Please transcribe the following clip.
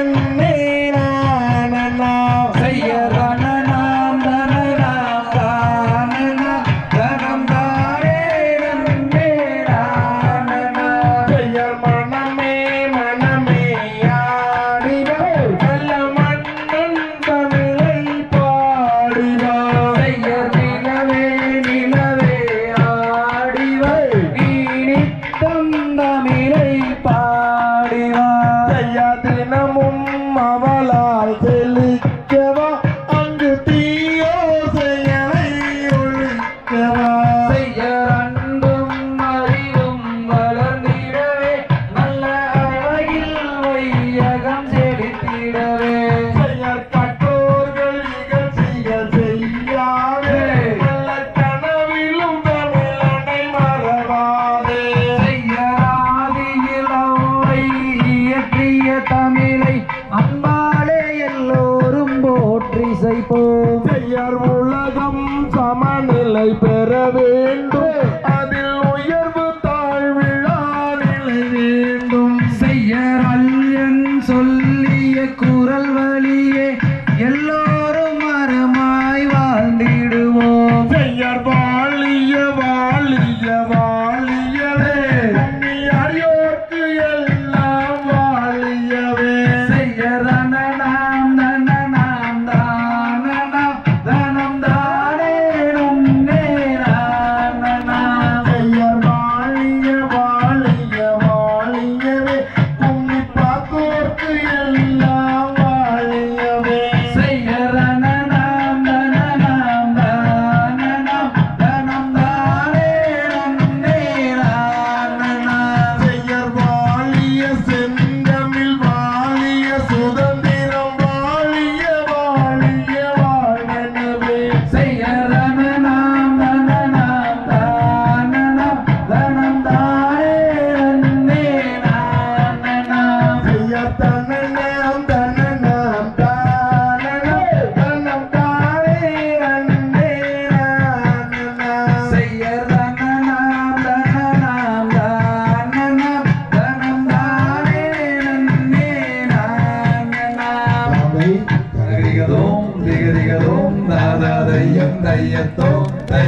and தினமும் அவளால் தெளிக்கவா? அங்கு தீயோசையனை ஒழிக்கவா? செய்யர் அன்பும் அறிவும் வளர்ந்திடவே நல்ல அழகில் வையா செய்யர் உலகம் சமநிலை பெற வேண்டும். அதில் உயர்வு தாழ்விழா நிலை வேண்டும். செய்யர் அல்லன் சொல்லிய குரல் வழியே எல்லோரும் மரமாய் வாழ்ந்திடுவோம். செய்யர் வாழிய வாழிய வா திகதோம் திகதிகதோம் தாதாதையம் தையத்தோம் தை